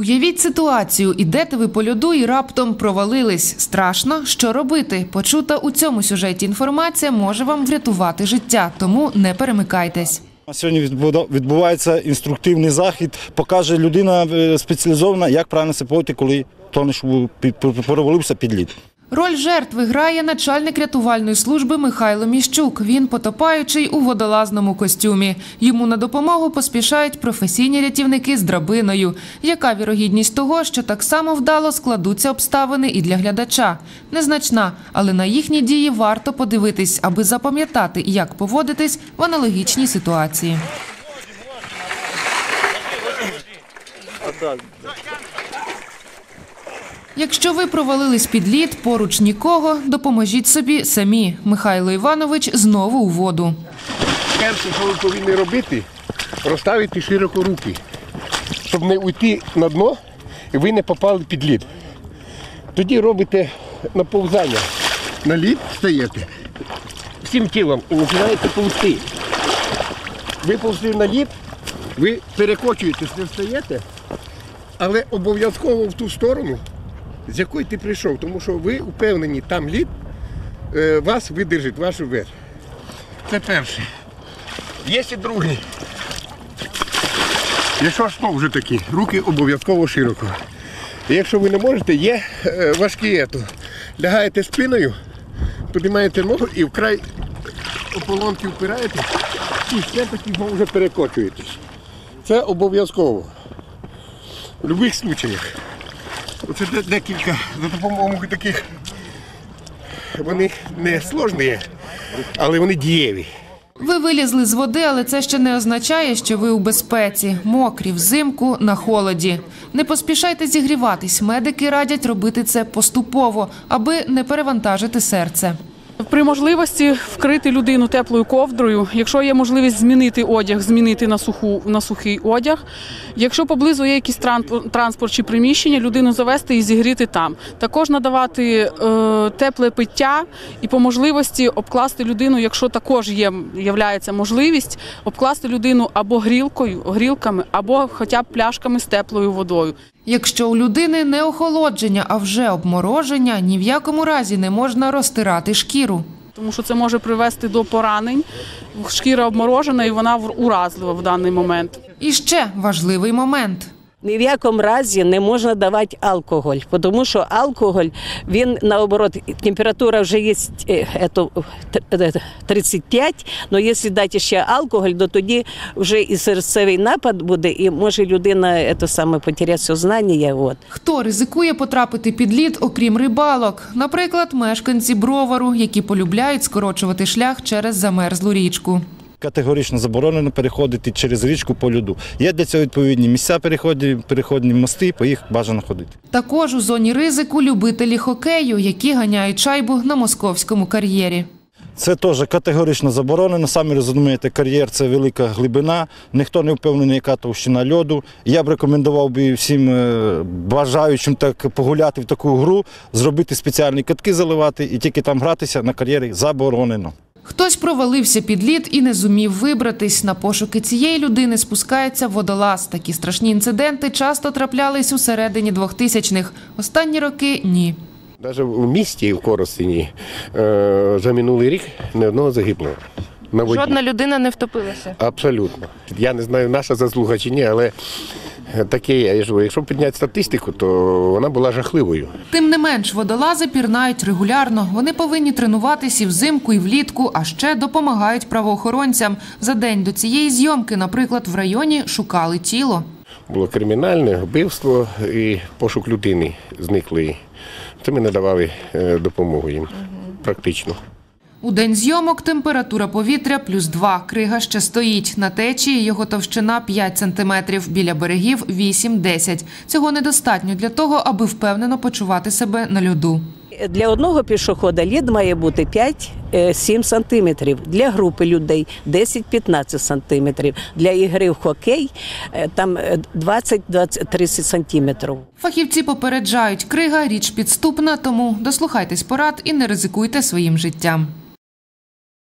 Уявіть ситуацію, ідете ви по льоду і раптом провалились. Страшно, що робити? Почута у цьому сюжеті інформація може вам врятувати життя, тому не перемикайтесь. Сьогодні відбувається інструктивний захід. Покаже людина е, спеціалізована, як правильно себе поводити, коли тонеш провалився під лід. Роль жертви грає начальник рятувальної служби Михайло Міщук. Він потопаючий у водолазному костюмі. Йому на допомогу поспішають професійні рятівники з драбиною. Яка вірогідність того, що так само вдало складуться обставини і для глядача? Незначна, але на їхні дії варто подивитись, аби запам'ятати, як поводитись в аналогічній ситуації. Якщо ви провалились під лід, поруч нікого, допоможіть собі самі. Михайло Іванович знову у воду. Перше, що ви повинні робити, розставити широко руки, щоб не уйти на дно і ви не попали під лід. Тоді робите наповзання. На лід стаєте всім тілом і починаєте повзти. Ви повзли на лід, ви перекочуєтесь, не встаєте, але обов'язково в ту сторону, з якої ти прийшов, тому що ви впевнені, там лід е, вас видержить, вашу верх. Це перше. Є і другий. Якщо ж то вже такі, руки обов'язково широко. Якщо ви не можете, є е, важкі ето. Лягаєте спиною, піднімаєте ногу і в край ополонки впираєте і все-таки знову вже перекочуєтесь. Це обов'язково. В будь-яких случаях. Оце декілька за допомогою таких. Вони не сложні, але вони дієві. Ви вилізли з води, але це ще не означає, що ви у безпеці, мокрі, взимку, на холоді. Не поспішайте зігріватись. Медики радять робити це поступово, аби не перевантажити серце. При можливості вкрити людину теплою ковдрою, якщо є можливість змінити одяг, змінити на суху на сухий одяг. Якщо поблизу є якийсь транспорт, чи приміщення, людину завести і зігріти там. Також надавати е, тепле пиття і по можливості обкласти людину, якщо також є являється можливість, обкласти людину або грілкою, грілками, або хоча б пляшками з теплою водою. Якщо у людини не охолодження, а вже обмороження, ні в якому разі не можна розтирати шкіру. Тому що це може привести до поранень. Шкіра обморожена і вона уразлива в даний момент. І ще важливий момент. Ні в якому разі не можна давати алкоголь, тому що алкоголь, він наоборот, температура вже є е, ето, е, 35, але якщо дати ще алкоголь, то тоді вже і серцевий напад буде, і може людина ето саме потеряти сознання. От. Хто ризикує потрапити під лід, окрім рибалок? Наприклад, мешканці бровару, які полюбляють скорочувати шлях через замерзлу річку. Категорично заборонено переходити через річку по льоду. Є для цього відповідні місця переходів, переходні мости, по їх бажано ходити. Також у зоні ризику любителі хокею, які ганяють шайбу на московському кар'єрі. Це теж категорично заборонено. Самі розумієте, кар'єр це велика глибина. Ніхто не впевнений, яка товщина льоду. Я б рекомендував би всім е, бажаючим так погуляти в таку гру, зробити спеціальні катки заливати і тільки там гратися на кар'єрі заборонено. Хтось провалився під лід і не зумів вибратись. На пошуки цієї людини спускається водолаз. Такі страшні інциденти часто траплялись у середині 2000-х. Останні роки ні. Навіть в місті в Коростені е, за минулий рік ні одного загиблого. На воді. Жодна людина не втопилася. Абсолютно. Я не знаю, наша заслуга чи ні, але таке є. Я ж говорю, Якщо підняти статистику, то вона була жахливою. Тим не менш, водолази пірнають регулярно. Вони повинні тренуватись і взимку, і влітку, а ще допомагають правоохоронцям. За день до цієї зйомки, наприклад, в районі шукали тіло. Було кримінальне вбивство і пошук людини зниклої. Це ми надавали е, допомогу їм практично. У день зйомок температура повітря плюс 2. Крига ще стоїть. На течії його товщина 5 сантиметрів, біля берегів 8-10. Цього недостатньо для того, аби впевнено почувати себе на льоду. Для одного пішохода лід має бути 5-7 сантиметрів, для групи людей 10-15 сантиметрів, для ігри в хокей е, там е, 20-30 сантиметрів. Фахівці попереджають, крига річ підступна, тому дослухайтесь порад і не ризикуйте своїм життям.